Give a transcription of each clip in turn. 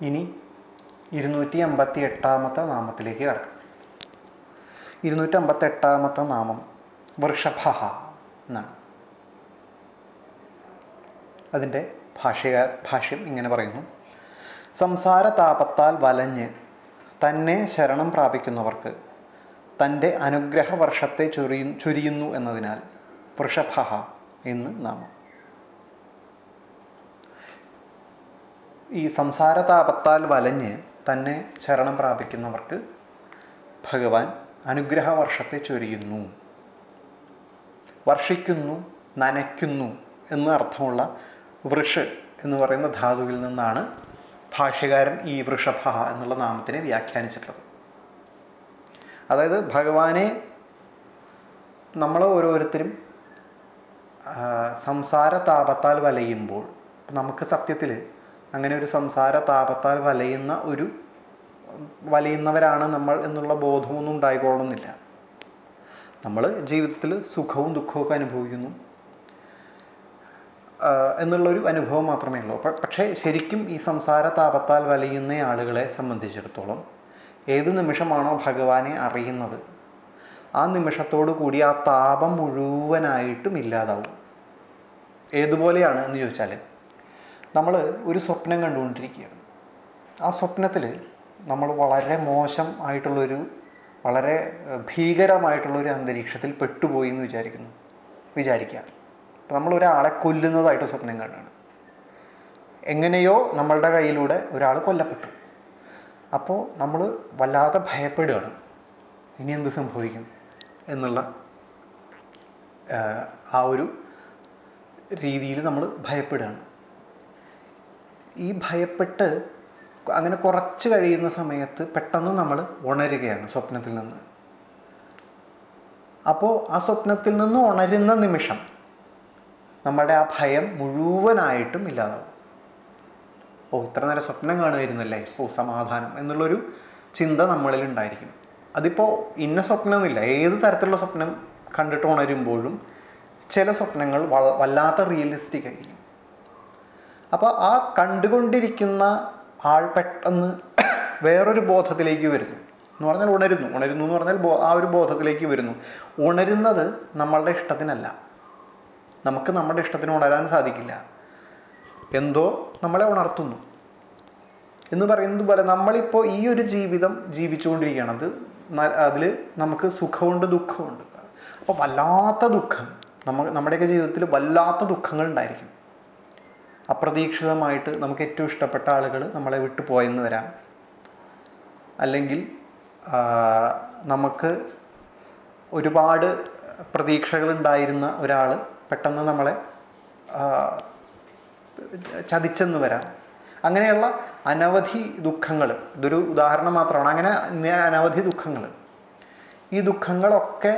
ഇനി ഇരുന്നൂറ്റി അമ്പത്തി എട്ടാമത്തെ നാമത്തിലേക്ക് കിടക്കാം. ഇരുന്നൂറ്റി അമ്പത്തി എട്ടാമത്തെ നാമം വൃഷഭ എന്നാണ്. അതിന്റെ ഭാഷ്യ ഭാഷ്യം ഇങ്ങനെ പറയുന്നു. സംസാര താപത്താൽ വലഞ്ഞ് തന്നെ ശരണം പ്രാപിക്കുന്നവർക്ക് തന്റെ അനുഗ്രഹ വർഷത്തെ ചൊരിയു ചൊരിയുന്നു എന്നതിനാൽ വൃഷഭ എന്ന് നാമം. ഈ സംസാര താപത്താൽ വലഞ്ഞ് തന്നെ ശരണം പ്രാപിക്കുന്നവർക്ക് ഭഗവാൻ അനുഗ്രഹ വർഷത്തെ ചൊരിയുന്നു. വർഷിക്കുന്നു നനയ്ക്കുന്നു എന്ന അർത്ഥമുള്ള വൃഷ് എന്ന് പറയുന്ന ധാതുവിൽ നിന്നാണ് ഭാഷ്യകാരൻ ഈ വൃഷഭ എന്നുള്ള നാമത്തിനെ വ്യാഖ്യാനിച്ചിട്ടുള്ളത്. അതായത് ഭഗവാനെ നമ്മൾ ഓരോരുത്തരും സംസാര താപത്താൽ വലയുമ്പോൾ നമുക്ക് സത്യത്തിൽ അങ്ങനെ ഒരു സംസാര താപത്താൽ വലയുന്ന ഒരു വലയുന്നവരാണ് നമ്മൾ എന്നുള്ള ബോധമൊന്നും ഉണ്ടായിക്കൊള്ളുന്നില്ല നമ്മൾ ജീവിതത്തിൽ സുഖവും ദുഃഖവും അനുഭവിക്കുന്നു. എന്നുള്ളൊരു അനുഭവം മാത്രമേ ഉള്ളൂ. പക്ഷേ ശരിക്കും ഈ സംസാര താപത്താൽ വലയുന്ന ആളുകളെ സംബന്ധിച്ചിടത്തോളം ഏത് നിമിഷമാണോ ഭഗവാനെ അറിയുന്നത് ആ നിമിഷത്തോടു കൂടി ആ താപം മുഴുവനായിട്ടും ഇല്ലാതാവും. ഏതുപോലെയാണ് എന്ന് ചോദിച്ചാൽ നമ്മൾ ഒരു സ്വപ്നം കണ്ടുകൊണ്ടിരിക്കുകയാണ്. ആ സ്വപ്നത്തിൽ നമ്മൾ വളരെ മോശം ആയിട്ടുള്ളൊരു വളരെ ഭീകരമായിട്ടുള്ളൊരു അന്തരീക്ഷത്തിൽ പെട്ടുപോയി എന്ന് വിചാരിക്കുന്നു വിചാരിക്കുക. അപ്പോൾ നമ്മൾ ഒരാളെ കൊല്ലുന്നതായിട്ട് സ്വപ്നം കാണുകയാണ്. എങ്ങനെയോ നമ്മളുടെ കയ്യിലൂടെ ഒരാൾ കൊല്ലപ്പെട്ടു. അപ്പോൾ നമ്മൾ വല്ലാതെ ഭയപ്പെടുകയാണ്. ഇനി എന്ത് സംഭവിക്കും എന്നുള്ള ആ ഒരു രീതിയിൽ നമ്മൾ ഭയപ്പെടുകയാണ്. ഈ ഭയപ്പെട്ട് അങ്ങനെ കുറച്ച് കഴിയുന്ന സമയത്ത് പെട്ടെന്ന് നമ്മൾ ഉണരുകയാണ് സ്വപ്നത്തിൽ നിന്ന്. അപ്പോൾ ആ സ്വപ്നത്തിൽ നിന്ന് ഉണരുന്ന നിമിഷം നമ്മുടെ ആ ഭയം മുഴുവനായിട്ടും ഇല്ലാതാവും. ഓ ഇത്ര നേരം സ്വപ്നം കാണുമായിരുന്നല്ലേ? ഓ സമാധാനം എന്നുള്ളൊരു ചിന്ത നമ്മളിൽ ഉണ്ടായിരിക്കും. അതിപ്പോൾ ഇന്ന സ്വപ്നമൊന്നുമില്ല ഏത് തരത്തിലുള്ള സ്വപ്നം കണ്ടിട്ട് ഉണരുമ്പോഴും ചില സ്വപ്നങ്ങൾ വല്ലാത്ത റിയലിസ്റ്റിക് ആയിരിക്കും. അപ്പോൾ ആ കണ്ടുകൊണ്ടിരിക്കുന്ന ആൾ പെട്ടെന്ന് വേറൊരു ബോധത്തിലേക്ക് വരുന്നു. എന്ന് പറഞ്ഞാൽ ഉണരുന്നു. ഉണരുന്നു എന്ന് പറഞ്ഞാൽ ആ ഒരു ബോധത്തിലേക്ക് വരുന്നു. ഉണരുന്നത് നമ്മളുടെ ഇഷ്ടത്തിനല്ല. നമുക്ക് നമ്മുടെ ഇഷ്ടത്തിന് ഉണരാൻ സാധിക്കില്ല. എന്തോ നമ്മളെ ഉണർത്തുന്നു. എന്ന് പറയുന്നത് പോലെ നമ്മളിപ്പോൾ ഈ ഒരു ജീവിതം ജീവിച്ചുകൊണ്ടിരിക്കുകയാണ്. അത് അതിൽ നമുക്ക് സുഖമുണ്ട് ദുഃഖമുണ്ട്. അപ്പോൾ വല്ലാത്ത ദുഃഖം. നമ്മൾ നമ്മുടെയൊക്കെ ജീവിതത്തിൽ വല്ലാത്ത ദുഃഖങ്ങൾ ഉണ്ടായിരിക്കും. അപ്രതീക്ഷിതമായിട്ട് നമുക്ക് ഏറ്റവും ഇഷ്ടപ്പെട്ട ആളുകൾ നമ്മളെ വിട്ടു പോയെന്ന് വരാം അല്ലെങ്കിൽ നമുക്ക് ഒരുപാട് പ്രതീക്ഷകളുണ്ടായിരുന്ന ഒരാൾ പെട്ടെന്ന് നമ്മളെ ചതിച്ചെന്ന് വരാം അങ്ങനെയുള്ള അനവധി ദുഃഖങ്ങൾ ഇതൊരു ഉദാഹരണം മാത്രമാണ്. അങ്ങനെ അനവധി ദുഃഖങ്ങൾ ഈ ദുഃഖങ്ങളൊക്കെ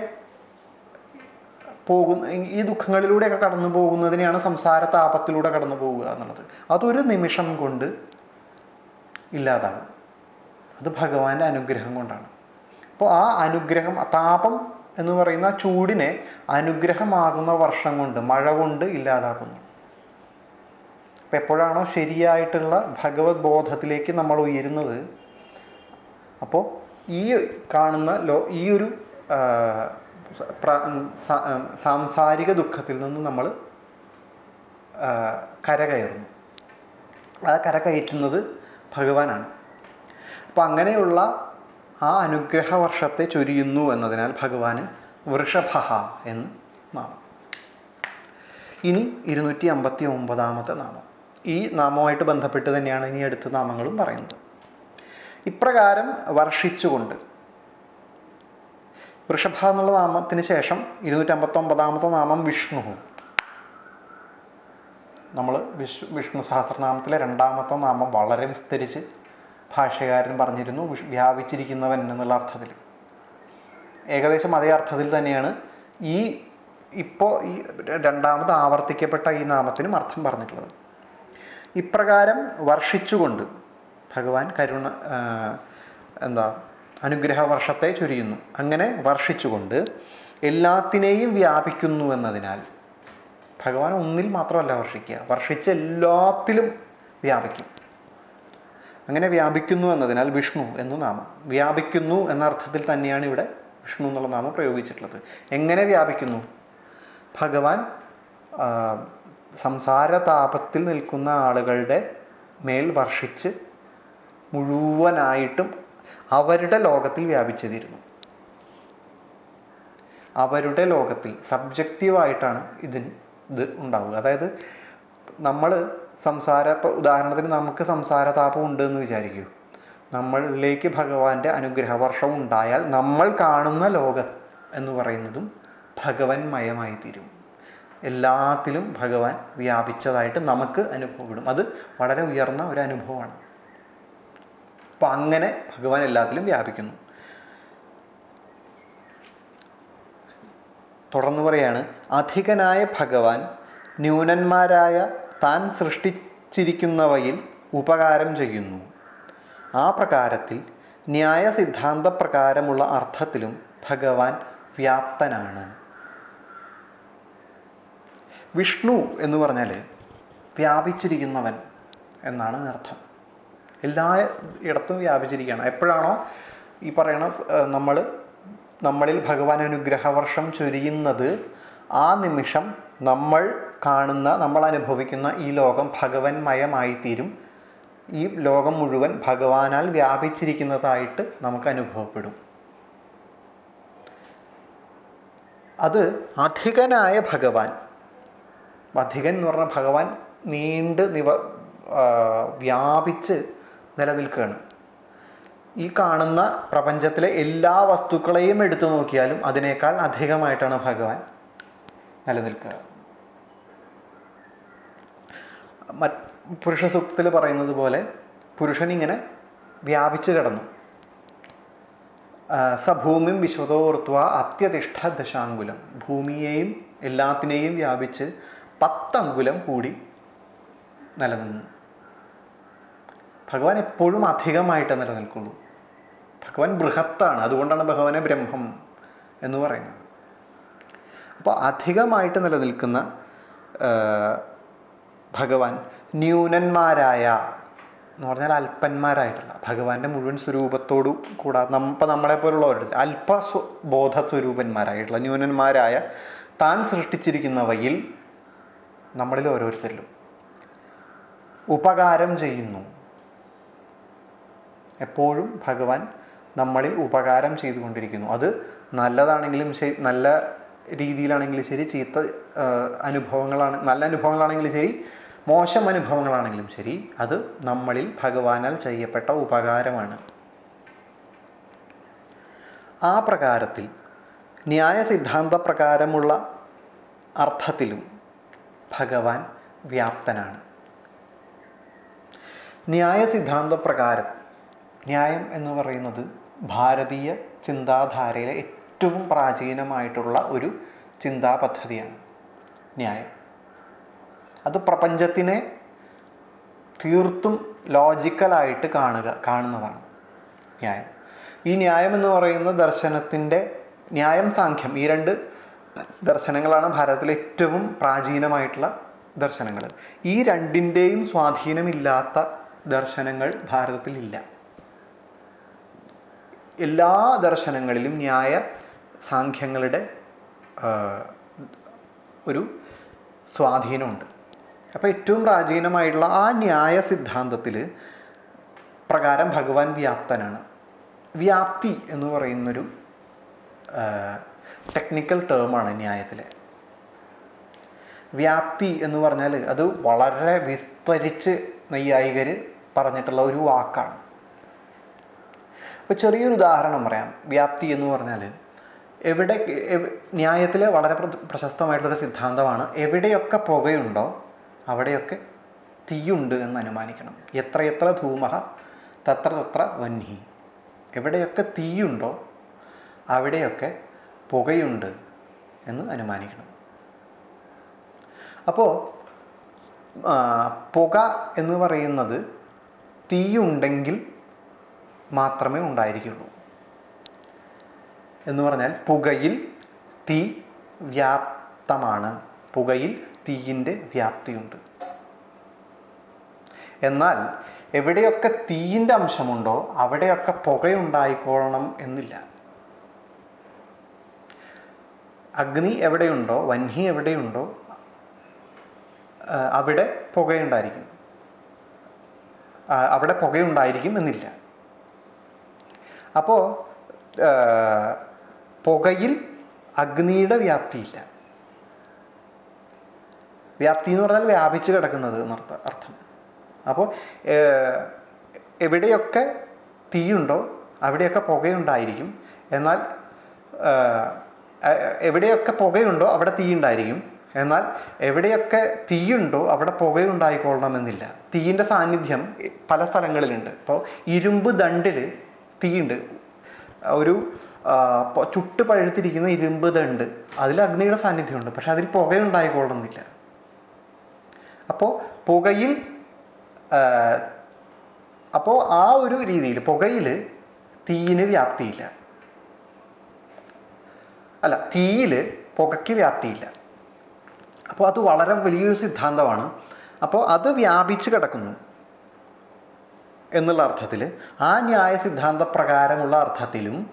പോകുന്ന ഈ ദുഃഖങ്ങളിലൂടെയൊക്കെ കടന്നു പോകുന്നതിനെയാണ് സംസാര താപത്തിലൂടെ കടന്നു പോവുക എന്നുള്ളത്. അതൊരു നിമിഷം കൊണ്ട് ഇല്ലാതാകും. അത് ഭഗവാന്റെ അനുഗ്രഹം കൊണ്ടാണ്. അപ്പോൾ ആ അനുഗ്രഹം താപം എന്ന് പറയുന്ന ചൂടിനെ അനുഗ്രഹമാകുന്ന വർഷം കൊണ്ട് മഴ കൊണ്ട് ഇല്ലാതാക്കുന്നു. അപ്പം എപ്പോഴാണോ ശരിയായിട്ടുള്ള ഭഗവത് ബോധത്തിലേക്ക് നമ്മൾ ഉയരുന്നത് അപ്പോൾ ഈ കാണുന്ന ലോ ഈ ഒരു സാംസാരിക ദുഃഖത്തിൽ നിന്ന് നമ്മൾ കരകയറുന്നു. ആ കരകയറ്റുന്നത് ഭഗവാനാണ്. അപ്പം അങ്ങനെയുള്ള ആ അനുഗ്രഹ വർഷത്തെ ചൊരിയുന്നു എന്നതിനാൽ ഭഗവാന് വൃഷഭ എന്ന് നാമം. ഇനി ഇരുന്നൂറ്റി അമ്പത്തി ഒമ്പതാമത്തെ നാമം. ഈ നാമവുമായിട്ട് ബന്ധപ്പെട്ട് തന്നെയാണ് ഇനി അടുത്ത നാമങ്ങളും പറയുന്നത്. ഇപ്രകാരം വർഷിച്ചുകൊണ്ട് വൃഷഭ എന്നുള്ള നാമത്തിന് ശേഷം ഇരുന്നൂറ്റി അമ്പത്തി ഒമ്പതാമത്തെ നാമം വിഷ്ണു. നമ്മൾ വിഷ്ണു വിഷ്ണു സഹസ്രനാമത്തിലെ രണ്ടാമത്തെ നാമം വളരെ വിസ്തരിച്ച് ഭാഷകാരൻ പറഞ്ഞിരുന്നു വിഷ്- വ്യാപിച്ചിരിക്കുന്നവൻ എന്നുള്ള അർത്ഥത്തിൽ. ഏകദേശം അതേ അർത്ഥത്തിൽ തന്നെയാണ് ഈ ഇപ്പോൾ ഈ രണ്ടാമത് ആവർത്തിക്കപ്പെട്ട ഈ നാമത്തിനും അർത്ഥം പറഞ്ഞിട്ടുള്ളത്. ഇപ്രകാരം വർഷിച്ചുകൊണ്ട് ഭഗവാൻ കരുണ എന്താ അനുഗ്രഹ വർഷത്തെ ചൊരിയുന്നു. അങ്ങനെ വർഷിച്ചുകൊണ്ട് എല്ലാത്തിനെയും വ്യാപിക്കുന്നു എന്നതിനാൽ ഭഗവാൻ ഒന്നിൽ മാത്രമല്ല വർഷിക്കുക. വർഷിച്ച് എല്ലാത്തിലും വ്യാപിക്കും. അങ്ങനെ വ്യാപിക്കുന്നു എന്നതിനാൽ വിഷ്ണു എന്നു നാമം. വ്യാപിക്കുന്നു എന്ന അർത്ഥത്തിൽ തന്നെയാണ് ഇവിടെ വിഷ്ണു എന്നുള്ള നാമം പ്രയോഗിച്ചിട്ടുള്ളത്. എങ്ങനെ വ്യാപിക്കുന്നു? ഭഗവാൻ സംസാരതാപത്തിൽ നിൽക്കുന്ന ആളുകളുടെ മേൽ വർഷിച്ച് മുഴുവനായിട്ടും അവരുടെ ലോകത്തിൽ വ്യാപിച്ചതിരുന്നു. അവരുടെ ലോകത്തിൽ സബ്ജക്റ്റീവായിട്ടാണ് ഇതിന് ഇത് ഉണ്ടാവുക. അതായത് നമ്മൾ സംസാര ഇപ്പോൾ ഉദാഹരണത്തിന് നമുക്ക് സംസാര താപം ഉണ്ട് എന്ന് വിചാരിക്കൂ. നമ്മളിലേക്ക് ഭഗവാന്റെ അനുഗ്രഹവർഷം ഉണ്ടായാൽ നമ്മൾ കാണുന്ന ലോകം എന്ന് പറയുന്നതും ഭഗവന്മയമായി തീരും എല്ലാത്തിലും ഭഗവാൻ വ്യാപിച്ചതായിട്ട് നമുക്ക് അനുഭവപ്പെടും. അത് വളരെ ഉയർന്ന ഒരു അനുഭവമാണ്. അപ്പം അങ്ങനെ ഭഗവാൻ എല്ലാത്തിലും വ്യാപിക്കുന്നു. തുടർന്ന് പറയാണ് അധികനായ ഭഗവാൻ ന്യൂനന്മാരായ താൻ സൃഷ്ടിച്ചിരിക്കുന്നവയിൽ ഉപകാരം ചെയ്യുന്നു. ആ പ്രകാരത്തിൽ ന്യായ സിദ്ധാന്ത പ്രകാരമുള്ള അർത്ഥത്തിലും ഭഗവാൻ വ്യാപ്തനാണ്. വിഷ്ണു എന്ന് പറഞ്ഞാൽ വ്യാപിച്ചിരിക്കുന്നവൻ എന്നാണ് അർത്ഥം. എല്ലാ ഇടത്തും വ്യാപിച്ചിരിക്കുകയാണ്. എപ്പോഴാണോ ഈ പറയണ നമ്മൾ നമ്മളിൽ ഭഗവാൻ അനുഗ്രഹവർഷം ചൊരിയുന്നത് ആ നിമിഷം നമ്മൾ കാണുന്ന നമ്മൾ അനുഭവിക്കുന്ന ഈ ലോകം ഭഗവന്മയമായി തീരും ഈ ലോകം മുഴുവൻ ഭഗവാനാൽ വ്യാപിച്ചിരിക്കുന്നതായിട്ട് നമുക്ക് അനുഭവപ്പെടും. അത് അധികനായ ഭഗവാൻ അധികൻ എന്ന് പറഞ്ഞാൽ ഭഗവാൻ നീണ്ട് നിവ വ്യാപിച്ച് നിലനിൽക്കുകയാണ്. ഈ കാണുന്ന പ്രപഞ്ചത്തിലെ എല്ലാ വസ്തുക്കളെയും എടുത്തു നോക്കിയാലും അതിനേക്കാൾ അധികമായിട്ടാണ് ഭഗവാൻ നിലനിൽക്കുക. പുരുഷ സൂക്തത്തിൽ പറയുന്നത് പോലെ പുരുഷൻ ഇങ്ങനെ വ്യാപിച്ചു കിടന്നു. സഭൂമിയും വിശ്വതോർത്വ അത്യതിഷ്ഠ ദശാങ്കുലം. ഭൂമിയെയും എല്ലാത്തിനെയും വ്യാപിച്ച് പത്തങ്കുലം കൂടി നിലനിന്നു. ഭഗവാൻ എപ്പോഴും അധികമായിട്ട് നിലനിൽക്കുള്ളൂ ഭഗവാൻ ബൃഹത്താണ് അതുകൊണ്ടാണ് ഭഗവാനെ ബ്രഹ്മം എന്ന് പറയുന്നത്. അപ്പോൾ അധികമായിട്ട് നിലനിൽക്കുന്ന ഭഗവാൻ ന്യൂനന്മാരായ എന്ന് പറഞ്ഞാൽ അല്പന്മാരായിട്ടുള്ള ഭഗവാന്റെ മുഴുവൻ സ്വരൂപത്തോടു കൂടാ നമ്മ ഇപ്പം നമ്മളെപ്പോലുള്ളവരുടെ അല്പ ബോധ സ്വരൂപന്മാരായിട്ടുള്ള ന്യൂനന്മാരായ താൻ സൃഷ്ടിച്ചിരിക്കുന്നവയിൽ നമ്മളിൽ ഓരോരുത്തരിലും. ഉപകാരം ചെയ്യുന്നു. എപ്പോഴും ഭഗവാൻ നമ്മളിൽ ഉപകാരം ചെയ്തുകൊണ്ടിരിക്കുന്നു. അത് നല്ലതാണെങ്കിലും ശരി നല്ല രീതിയിലാണെങ്കിലും ശരി ചീത്ത അനുഭവങ്ങളാണ് നല്ല അനുഭവങ്ങളാണെങ്കിലും ശരി മോശം അനുഭവങ്ങളാണെങ്കിലും ശരി അത് നമ്മളിൽ ഭഗവാനാൽ ചെയ്യപ്പെട്ട ഉപകാരമാണ്. ആ പ്രകാരത്തിൽ ന്യായ സിദ്ധാന്ത പ്രകാരമുള്ള അർത്ഥത്തിലും ഭഗവാൻ വ്യാപ്തനാണ്. ന്യായ സിദ്ധാന്ത പ്രകാരം ന്യായം എന്ന് പറയുന്നത് ഭാരതീയ ചിന്താധാരയിലെ ഏറ്റവും പ്രാചീനമായിട്ടുള്ള ഒരു ചിന്താ പദ്ധതിയാണ് ന്യായം. അത് പ്രപഞ്ചത്തിനെ തീർത്തും ലോജിക്കലായിട്ട് കാണുക കാണുന്നതാണ് ന്യായം. ഈ ന്യായം എന്ന് പറയുന്ന ദർശനത്തിന്റെ ന്യായം സാഖ്യം ഈ രണ്ട് ദർശനങ്ങളാണ് ഭാരതത്തിലെ ഏറ്റവും പ്രാചീനമായിട്ടുള്ള ദർശനങ്ങൾ. ഈ രണ്ടിന്റെയും സ്വാധീനമില്ലാത്ത ദർശനങ്ങൾ ഭാരതത്തിലില്ല. എല്ലാ ദർശനങ്ങളിലും ന്യായ സാഖ്യങ്ങളുടെ ഒരു സ്വാധീനമുണ്ട്. അപ്പോൾ ഏറ്റവും പ്രാചീനമായിട്ടുള്ള ആ ന്യായ സിദ്ധാന്തത്തിൽ പ്രകാരം ഭഗവാൻ വ്യാപ്തനാണ്. വ്യാപ്തി എന്ന് പറയുന്നൊരു ടെക്നിക്കൽ ടേമാണ് ന്യായത്തിലെ. വ്യാപ്തി എന്ന് പറഞ്ഞാൽ അത് വളരെ വിസ്തരിച്ച് നൈയായികർ പറഞ്ഞിട്ടുള്ള ഒരു വാക്കാണ്. അപ്പോൾ ചെറിയൊരു ഉദാഹരണം പറയാം. വ്യാപ്തി എന്ന് പറഞ്ഞാൽ എവിടെ ന്യായത്തിലെ വളരെ പ്ര- പ്രശസ്തമായിട്ടുള്ളൊരു സിദ്ധാന്തമാണ് എവിടെയൊക്കെ പുകയുണ്ടോ അവിടെയൊക്കെ തീയുണ്ട് എന്ന് അനുമാനിക്കണം. എത്രയെത്ര ധൂമഹ തത്ര തത്ര വന്നി എവിടെയൊക്കെ തീയുണ്ടോ അവിടെയൊക്കെ പുകയുണ്ട് എന്ന് അനുമാനിക്കണം. അപ്പോൾ പുക എന്ന് പറയുന്നത് തീയുണ്ടെങ്കിൽ മാത്രമേ ഉണ്ടായിരിക്കുള്ളൂ. എന്ന് പറഞ്ഞാൽ പുകയിൽ തീ വ്യാപ്തമാണ്. പുകയിൽ തീയിന്റെ വ്യാപ്തിയുണ്ട്. എന്നാൽ എവിടെയൊക്കെ തീയിന്റെ അംശമുണ്ടോ അവിടെയൊക്കെ പുകയുണ്ടായിക്കോളണം എന്നില്ല. അഗ്നി എവിടെയുണ്ടോ വന്ഹി എവിടെയുണ്ടോ അവിടെ പുകയുണ്ടായിരിക്കും. അവിടെ പുകയുണ്ടായിരിക്കും എന്നില്ല. അപ്പോൾ പുകയിൽ അഗ്നിയുടെ വ്യാപ്തിയില്ല. വ്യാപ്തി എന്ന് പറഞ്ഞാൽ വ്യാപിച്ച് കിടക്കുന്നത് എന്നർത്ഥ അർത്ഥം. അപ്പോൾ എവിടെയൊക്കെ തീയുണ്ടോ അവിടെയൊക്കെ പുകയുണ്ടായിരിക്കും. എന്നാൽ എവിടെയൊക്കെ പുകയുണ്ടോ അവിടെ തീ ഉണ്ടായിരിക്കും എന്നാൽ എവിടെയൊക്കെ തീയുണ്ടോ അവിടെ പുകയുണ്ടായിക്കൊള്ളണമെന്നില്ല. തീയിന്റെ സാന്നിധ്യം പല സ്ഥലങ്ങളിലുണ്ട്. ഇപ്പോൾ ഇരുമ്പ് ദണ്ടിൽ തീയുണ്ട്. ഒരു ചുട്ട് പഴുത്തിരിക്കുന്ന ഇരുമ്പ് ദണ്ട്. അതിൽ അഗ്നിയുടെ സാന്നിധ്യമുണ്ട്. പക്ഷെ അതിൽ പുകയുണ്ടായിക്കൊള്ളുന്നില്ല അപ്പോൾ പുകയിൽ അപ്പോൾ ആ ഒരു രീതിയിൽ പുകയിൽ തീയിന് വ്യാപ്തിയില്ല. അല്ല തീയിൽ പുകയ്ക്ക് വ്യാപ്തിയില്ല. അപ്പോൾ അത് വളരെ വലിയൊരു സിദ്ധാന്തമാണ്. അപ്പോൾ അത് വ്യാപിച്ച് കിടക്കുന്നു. എന്നുള്ള അർത്ഥത്തിൽ ആ ന്യായ സിദ്ധാന്ത പ്രകാരമുള്ള അർത്ഥത്തിലും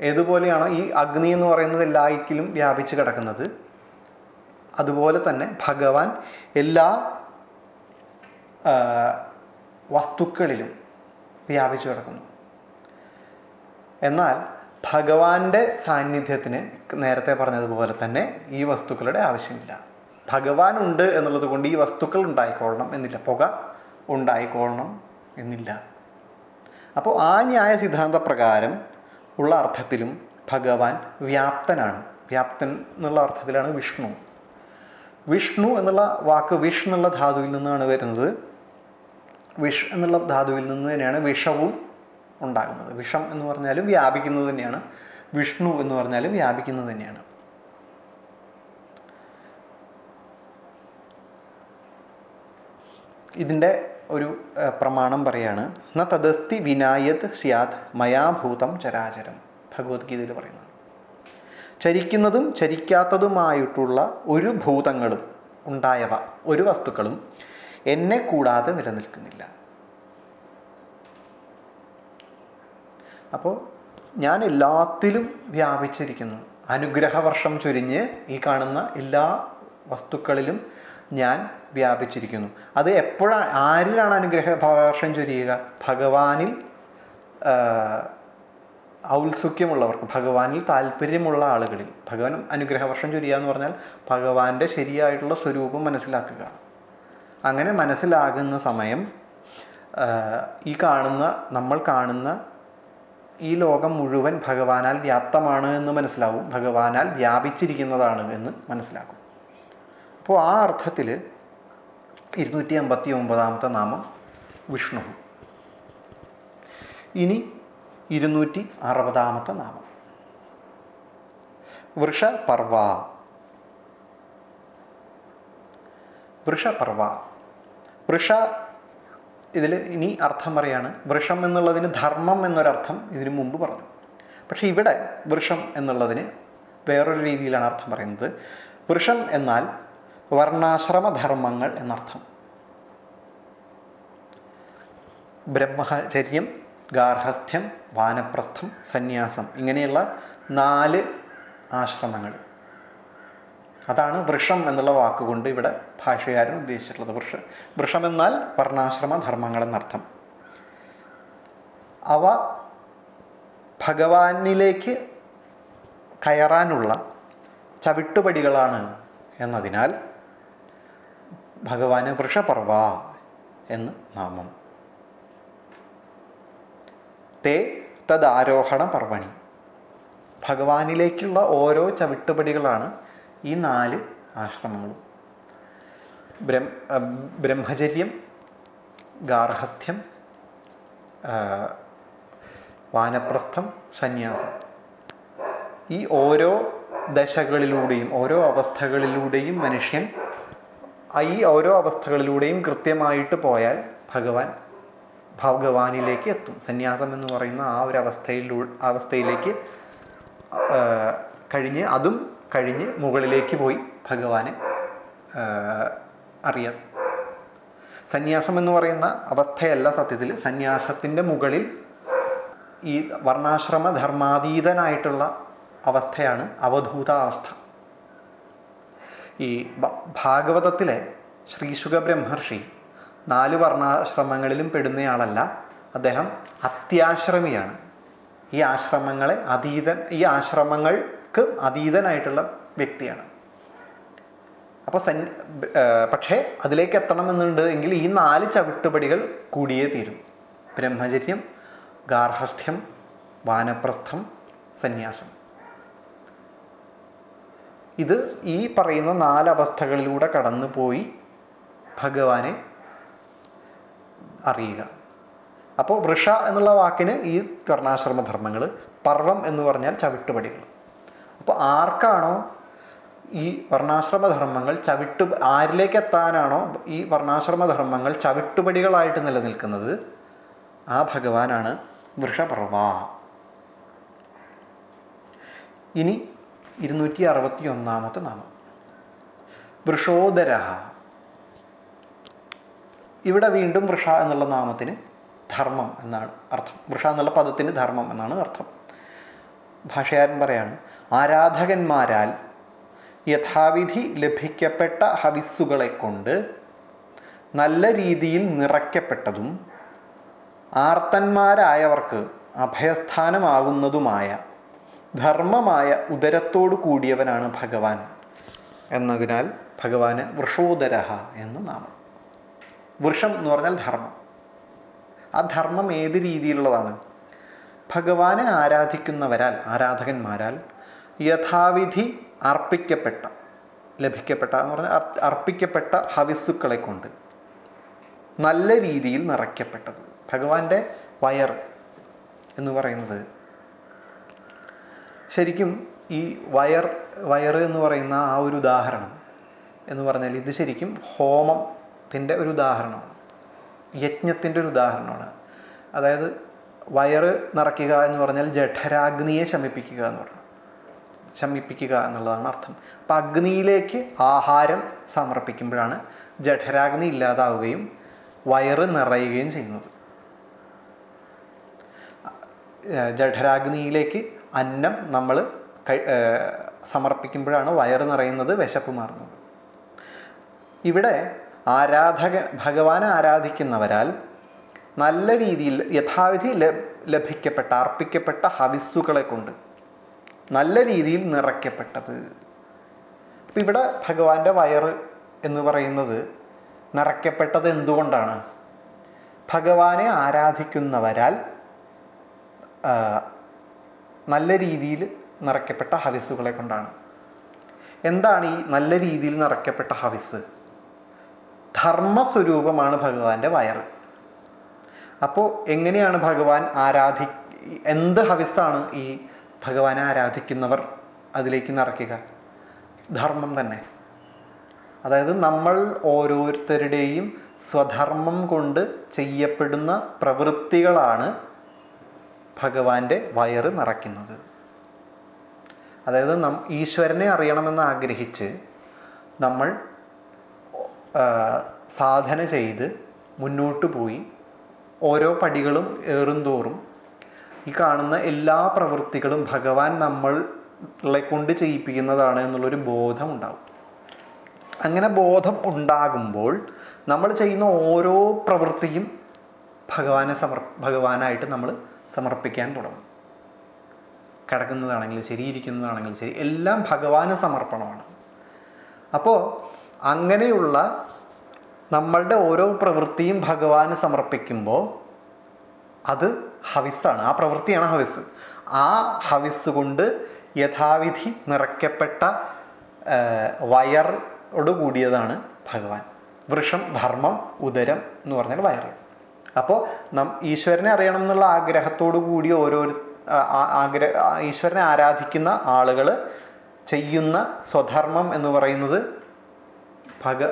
ഏതുപോലെയാണോ ഈ അഗ്നി എന്ന് പറയുന്നത് എല്ലായ്ക്കിലും വ്യാപിച്ച് കിടക്കുന്നത് അതുപോലെ തന്നെ ഭഗവാൻ എല്ലാ വസ്തുക്കളിലും വ്യാപിച്ചു കിടക്കുന്നു. എന്നാൽ ഭഗവാന്റെ സാന്നിധ്യത്തിന് നേരത്തെ പറഞ്ഞതുപോലെ തന്നെ ഈ വസ്തുക്കളുടെ ആവശ്യമില്ല. ഭഗവാൻ ഉണ്ട് എന്നുള്ളത് കൊണ്ട് ഈ വസ്തുക്കൾ ഉണ്ടായിക്കൊള്ളണം എന്നില്ല. പുക ഉണ്ടായിക്കൊള്ളണം എന്നില്ല. അപ്പോൾ ആ ന്യായ സിദ്ധാന്ത പ്രകാരം ഉള്ള അർത്ഥത്തിലും ഭഗവാൻ വ്യാപ്തനാണ്. വ്യാപ്തൻ എന്നുള്ള അർത്ഥത്തിലാണ് വിഷ്ണു. വിഷ്ണു എന്നുള്ള വാക്ക് വിഷ് എന്നുള്ള ധാതുവിൽ നിന്നാണ് വരുന്നത്. വിഷ് എന്നുള്ള ധാതുവിൽ നിന്ന് തന്നെയാണ് വിഷവും ഉണ്ടാകുന്നത്. വിഷം എന്ന് പറഞ്ഞാലും വ്യാപിക്കുന്നത് തന്നെയാണ്. വിഷ്ണു എന്ന് പറഞ്ഞാലും വ്യാപിക്കുന്നത് തന്നെയാണ്. ഇതിന്റെ ഒരു പ്രമാണം പറയാണ്. ന തദസ്തി വിനായത് സ്യാത് മയാഭൂതം ചരാചരം. ഭഗവത്ഗീതയിൽ പറയുന്നത് ചരിക്കുന്നതും ചരിക്കാത്തതുമായിട്ടുള്ള ഒരു ഭൂതങ്ങളും ഉണ്ടായവ ഒരു വസ്തുക്കളും എന്നെ കൂടാതെ നിലനിൽക്കുന്നില്ല. അപ്പോൾ ഞാൻ എല്ലാത്തിലും വ്യാപിച്ചിരിക്കുന്നു. അനുഗ്രഹവർഷം ചൊരിഞ്ഞ് ഈ കാണുന്ന എല്ലാ വസ്തുക്കളിലും ഞാൻ വ്യാപിച്ചിരിക്കുന്നു. അത് എപ്പോഴാണ് ആരിലാണ് അനുഗ്രഹ വർഷം ചൊരിയുക? ഭഗവാനിൽ ഔത്സുഖ്യമുള്ളവർക്ക് ഭഗവാനിൽ താല്പര്യമുള്ള ആളുകളിൽ. ഭഗവാൻ അനുഗ്രഹവർഷം ചൊരിയുക എന്ന് പറഞ്ഞാൽ ഭഗവാന്റെ ശരിയായിട്ടുള്ള സ്വരൂപം മനസ്സിലാക്കുക. അങ്ങനെ മനസ്സിലാകുന്ന സമയം ഈ കാണുന്ന നമ്മൾ കാണുന്ന ഈ ലോകം മുഴുവൻ ഭഗവാനാൽ വ്യാപ്തമാണ് എന്ന് മനസ്സിലാവും. ഭഗവാനാൽ വ്യാപിച്ചിരിക്കുന്നതാണ് എന്ന് മനസ്സിലാക്കും. അപ്പോൾ ആ അർത്ഥത്തിൽ ഇരുന്നൂറ്റി അമ്പത്തി ഒമ്പതാമത്തെ നാമം വിഷ്ണു. ഇനി ഇരുന്നൂറ്റി അറുപതാമത്തെ നാമം. വൃഷപർവ. വൃഷപർവ. വൃഷ ഇതിൽ ഇനി അർത്ഥം പറയാണ്. വൃഷം എന്നുള്ളതിന് ധർമ്മം എന്നൊരർത്ഥം ഇതിനു മുമ്പ് പറഞ്ഞു. പക്ഷെ ഇവിടെ വൃഷം എന്നുള്ളതിന് വേറൊരു രീതിയിലാണ് അർത്ഥം പറയുന്നത്. വൃഷം എന്നാൽ വർണാശ്രമധർമ്മങ്ങൾ എന്നർത്ഥം. ബ്രഹ്മചര്യം ഗാർഹസ്ഥ്യം വാനപ്രസ്ഥം സന്യാസം ഇങ്ങനെയുള്ള നാല് ആശ്രമങ്ങൾ. അതാണ് വൃഷം എന്നുള്ള വാക്കുകൊണ്ട് ഇവിടെ ഭാഷകാരൻ ഉദ്ദേശിച്ചിട്ടുള്ളത്. വൃഷ വൃഷം എന്നാൽ വർണാശ്രമ ധർമ്മങ്ങൾ എന്നർത്ഥം. അവ ഭഗവാനിലേക്ക് കയറാനുള്ള ചവിട്ടുപടികളാണ് എന്നതിനാൽ ഭഗവാന് വൃഷപർവ എന്ന് നാമം. തേ തദാരോഹണ പർവണി ഭഗവാനിലേക്കുള്ള ഓരോ ചവിട്ടുപടികളാണ് ഈ നാല് ആശ്രമങ്ങളും. ബ്രഹ്മ ബ്രഹ്മചര്യം ഗാർഹസ്ഥ്യം വാനപ്രസ്ഥം സന്യാസം. ഈ ഓരോ ദശകളിലൂടെയും ഓരോ അവസ്ഥകളിലൂടെയും മനുഷ്യൻ ഈ ഓരോ അവസ്ഥകളിലൂടെയും കൃത്യമായിട്ട് പോയാൽ ഭഗവാൻ ഭഗവാനിലേക്ക് എത്തും. സന്യാസം എന്ന് പറയുന്ന ആ ഒരു അവസ്ഥയിലൂ അവസ്ഥയിലേക്ക് കഴിഞ്ഞ് അതും കഴിഞ്ഞ് മുകളിലേക്ക് പോയി ഭഗവാനെ അറിയാം. സന്യാസം എന്ന് പറയുന്ന അവസ്ഥയല്ല സത്യത്തിൽ. സന്യാസത്തിന്റെ മുകളിൽ ഈ വർണാശ്രമ ധർമാതീതനായിട്ടുള്ള അവസ്ഥയാണ് അവധൂതാവസ്ഥ. ഈ ഭാഗവതത്തിലെ ശ്രീശുഖ ബ്രഹ്മർഷി നാല് വർണാശ്രമങ്ങളിലും പെടുന്നയാളല്ല അദ്ദേഹം അത്യാശ്രമിയാണ്. ഈ ആശ്രമങ്ങളെ അതീതൻ ഈ ആശ്രമങ്ങൾക്ക് അതീതനായിട്ടുള്ള വ്യക്തിയാണ്. അപ്പോൾ സൻ പക്ഷേ അതിലേക്ക് എത്തണമെന്നുണ്ട് എങ്കിൽ ഈ നാല് ചവിട്ടുപടികൾ കൂടിയേ തീരും. ബ്രഹ്മചര്യം ഗാർഹസ്ഥ്യം വാനപ്രസ്ഥം സന്യാസം. ഇത് ഈ പറയുന്ന നാലവസ്ഥകളിലൂടെ കടന്നു പോയി ഭഗവാനെ അറിയുക. അപ്പോൾ വൃഷ എന്നുള്ള വാക്കിന് ഈ വർണാശ്രമ ധർമ്മങ്ങൾ പർവം എന്ന് പറഞ്ഞാൽ ചവിട്ടുപടികൾ. അപ്പോൾ ആർക്കാണോ ഈ വർണാശ്രമ ധർമ്മങ്ങൾ ചവിട്ടു ആരിലേക്ക് എത്താനാണോ ഈ വർണാശ്രമ ധർമ്മങ്ങൾ ചവിട്ടുപടികളായിട്ട് നിലനിൽക്കുന്നത്? ആ ഭഗവാനാണ് വൃഷപർവ. ഇനി ഇരുന്നൂറ്റി അറുപത്തി ഒന്നാമത്തെ നാമം. വൃഷോദര. ഇവിടെ വീണ്ടും വൃഷ എന്നുള്ള നാമത്തിന് ധർമ്മം എന്നാണ് അർത്ഥം. വൃഷ എന്നുള്ള പദത്തിന് ധർമ്മം എന്നാണ് അർത്ഥം. ഭാഷകാരൻ പറയാണ് ആരാധകന്മാരാൽ യഥാവിധി ലഭിക്കപ്പെട്ട ഹവിസ്സുകളെ കൊണ്ട് നല്ല രീതിയിൽ നിറയ്ക്കപ്പെട്ടതും ആർത്തന്മാരായവർക്ക് അഭയസ്ഥാനമാകുന്നതുമായ ധർമ്മമായ ഉദരത്തോടു കൂടിയവനാണ് ഭഗവാൻ. എന്നതിനാൽ ഭഗവാന് വൃഷോദരഹ എന്ന് നാമം. വൃഷം എന്ന് പറഞ്ഞാൽ ധർമ്മം. ആ ധർമ്മം ഏത് രീതിയിലുള്ളതാണ്? ഭഗവാനെ ആരാധിക്കുന്നവരാൽ ആരാധകന്മാരാൽ യഥാവിധി അർപ്പിക്കപ്പെട്ട ലഭിക്കപ്പെട്ട എന്ന് പറഞ്ഞാൽ അർപ്പിക്കപ്പെട്ട ഹവിസ്സുക്കളെ കൊണ്ട് നല്ല രീതിയിൽ നിറയ്ക്കപ്പെട്ടത്. ഭഗവാന്റെ വയർ എന്ന് പറയുന്നത് ശരിക്കും ഈ വയർ വയർ എന്ന് പറയുന്ന ആ ഒരു ഉദാഹരണം എന്ന് പറഞ്ഞാൽ ഇത് ശരിക്കും ഹോമത്തിന്റെ ഒരു ഉദാഹരണമാണ്. യജ്ഞത്തിന്റെ ഒരു ഉദാഹരണമാണ്. അതായത് വയറ് നിറയ്ക്കുക എന്ന് പറഞ്ഞാൽ ജഠരാഗ്നിയെ ശമിപ്പിക്കുക എന്ന് പറഞ്ഞു. ശമിപ്പിക്കുക എന്നുള്ളതാണ് അർത്ഥം. അപ്പം അഗ്നിയിലേക്ക് ആഹാരം സമർപ്പിക്കുമ്പോഴാണ് ജഠരാഗ്നി ഇല്ലാതാവുകയും വയറ് നിറയുകയും ചെയ്യുന്നത്. ജഠരാഗ്നിയിലേക്ക് അന്നം നമ്മൾ സമർപ്പിക്കുമ്പോഴാണ് വയറ് നിറയുന്നത് വിശപ്പ് മാറുന്നത്. ഇവിടെ ആരാധക ഭഗവാനെ ആരാധിക്കുന്നവരാൽ നല്ല രീതിയിൽ യഥാവിധി ലഭിക്കപ്പെട്ട അർപ്പിക്കപ്പെട്ട ഹവിസ്സുകളെ കൊണ്ട് നല്ല രീതിയിൽ നിറയ്ക്കപ്പെട്ടത്. അപ്പം ഇവിടെ ഭഗവാന്റെ വയറ് എന്ന് പറയുന്നത് നിറയ്ക്കപ്പെട്ടത് എന്തുകൊണ്ടാണ്? ഭഗവാനെ ആരാധിക്കുന്നവരാൽ നല്ല രീതിയിൽ നിറയ്ക്കപ്പെട്ട ഹവിസ്സുകളെ കൊണ്ടാണ്. എന്താണ് ഈ നല്ല രീതിയിൽ നിറയ്ക്കപ്പെട്ട ഹവിസ് ധർമ്മസ്വരൂപമാണ് ഭഗവാന്റെ വയറ്. അപ്പോൾ എങ്ങനെയാണ് ഭഗവാൻ ആരാധി എന്ത് ഹവിസ്സാണ് ഈ ഭഗവാനെ ആരാധിക്കുന്നവർ അതിലേക്ക് നിറയ്ക്കുക? ധർമ്മം തന്നെ. അതായത് നമ്മൾ ഓരോരുത്തരുടെയും സ്വധർമ്മം കൊണ്ട് ചെയ്യപ്പെടുന്ന പ്രവൃത്തികളാണ് ഭഗവാന്റെ വയറ് നിറയ്ക്കുന്നത്. അതായത് നം ഈശ്വരനെ അറിയണമെന്ന് ആഗ്രഹിച്ച് നമ്മൾ സാധന ചെയ്ത് മുന്നോട്ട് പോയി ഓരോ പടികളും ഏറുംതോറും ഈ കാണുന്ന എല്ലാ പ്രവൃത്തികളും ഭഗവാൻ നമ്മളെ കൊണ്ട് ചെയ്യിപ്പിക്കുന്നതാണ് എന്നുള്ളൊരു ബോധം ഉണ്ടാവും. അങ്ങനെ ബോധം ഉണ്ടാകുമ്പോൾ നമ്മൾ ചെയ്യുന്ന ഓരോ പ്രവൃത്തിയും ഭഗവാനെ സമർ ഭഗവാനായിട്ട് നമ്മൾ സമർപ്പിക്കാൻ തുടങ്ങും. കിടക്കുന്നതാണെങ്കിലും ശരി ഇരിക്കുന്നതാണെങ്കിലും ശരി എല്ലാം ഭഗവാന് സമർപ്പണമാണ്. അപ്പോൾ അങ്ങനെയുള്ള നമ്മളുടെ ഓരോ പ്രവൃത്തിയും ഭഗവാന് സമർപ്പിക്കുമ്പോൾ അത് ഹവിസ്സാണ്. ആ പ്രവൃത്തിയാണ് ഹവിസ് ആ ഹവിസ് കൊണ്ട് യഥാവിധി നിറയ്ക്കപ്പെട്ട വയറോട് കൂടിയതാണ് ഭഗവാൻ. വൃഷം ധർമ്മം ഉദരം എന്ന് പറഞ്ഞാൽ വയറ്. അപ്പോൾ നം ഈശ്വരനെ അറിയണം എന്നുള്ള ആഗ്രഹത്തോടു കൂടി ഓരോ ആഗ്രഹ ഈശ്വരനെ ആരാധിക്കുന്ന ആളുകൾ ചെയ്യുന്ന സ്വധർമ്മം എന്ന് പറയുന്നത് ഭഗ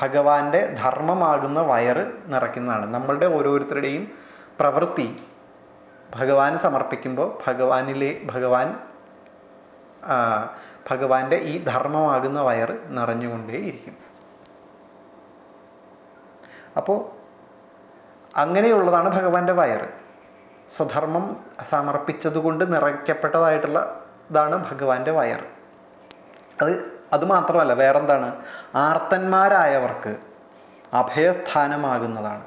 ഭഗവാന്റെ ധർമ്മമാകുന്ന വയറ് നിറയ്ക്കുന്നതാണ്. നമ്മളുടെ ഓരോരുത്തരുടെയും പ്രവൃത്തി ഭഗവാന് സമർപ്പിക്കുമ്പോൾ ഭഗവാനിലെ ഭഗവാൻ ഭഗവാന്റെ ഈ ധർമ്മമാകുന്ന വയറ് നിറഞ്ഞുകൊണ്ടേയിരിക്കും. അപ്പോൾ അങ്ങനെയുള്ളതാണ് ഭഗവാന്റെ വയറ്. സ്വധർമ്മം സമർപ്പിച്ചതുകൊണ്ട് നിറയ്ക്കപ്പെട്ടതായിട്ടുള്ള ഇതാണ് ഭഗവാന്റെ വയർ അത് അതുമാത്രമല്ല വേറെന്താണ്? ആർത്തന്മാരായവർക്ക് അഭയസ്ഥാനമാകുന്നതാണ്.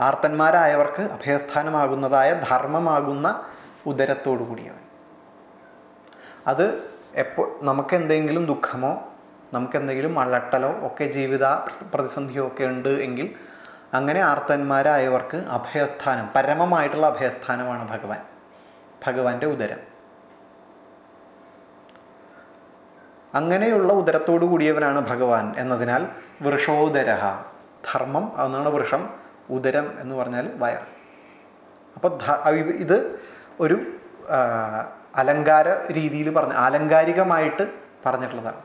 ആർത്തന്മാരായവർക്ക് അഭയസ്ഥാനമാകുന്നതായ ധർമ്മമാകുന്ന ഉദരത്തോടു കൂടിയവൻ അത് എപ്പോൾ നമുക്ക് എന്തെങ്കിലും ദുഃഖമോ നമുക്കെന്തെങ്കിലും അള്ളട്ടലോ ഒക്കെ ജീവിത പ്രതിസന്ധിയോ ഒക്കെ ഉണ്ട് എങ്കിൽ അങ്ങനെ ആർത്തന്മാരായവർക്ക് അഭയസ്ഥാനം പരമമായിട്ടുള്ള അഭയസ്ഥാനമാണ് ഭഗവാൻ. ഭഗവാന്റെ ഉദരം. അങ്ങനെയുള്ള ഉദരത്തോടു കൂടിയവനാണ് ഭഗവാൻ എന്നതിനാൽ വൃഷോദര ധർമ്മം അതാണ് വൃഷം ഉദരം എന്ന് പറഞ്ഞാൽ വയർ. അപ്പോൾ ഇത് ഒരു അലങ്കാര രീതിയിൽ പറഞ്ഞ ആലങ്കാരികമായിട്ട് പറഞ്ഞിട്ടുള്ളതാണ്.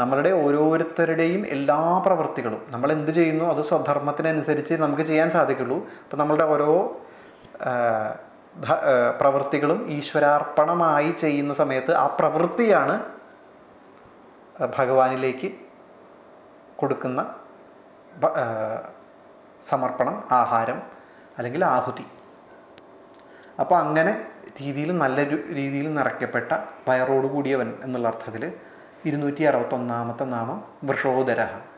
നമ്മളുടെ ഓരോരുത്തരുടെയും എല്ലാ പ്രവൃത്തികളും നമ്മൾ എന്ത് ചെയ്യുന്നു അത് സ്വധർമ്മത്തിനനുസരിച്ച് നമുക്ക് ചെയ്യാൻ സാധിക്കുള്ളൂ. അപ്പോൾ നമ്മളുടെ ഓരോ പ്രവൃത്തികളും ഈശ്വരാർപ്പണമായി ചെയ്യുന്ന സമയത്ത് ആ പ്രവൃത്തിയാണ് ഭഗവാനിലേക്ക് കൊടുക്കുന്ന സമർപ്പണം ആഹാരം അല്ലെങ്കിൽ ആഹുതി. അപ്പോൾ അങ്ങനെ രീതിയിൽ നല്ല രീതിയിൽ നിറയ്ക്കപ്പെട്ട വയറോട് കൂടിയവൻ എന്നുള്ള അർത്ഥത്തിൽ ഇരുന്നൂറ്റി അറുപത്തൊന്നാമത്തെ നാമം വൃഷോദരഹ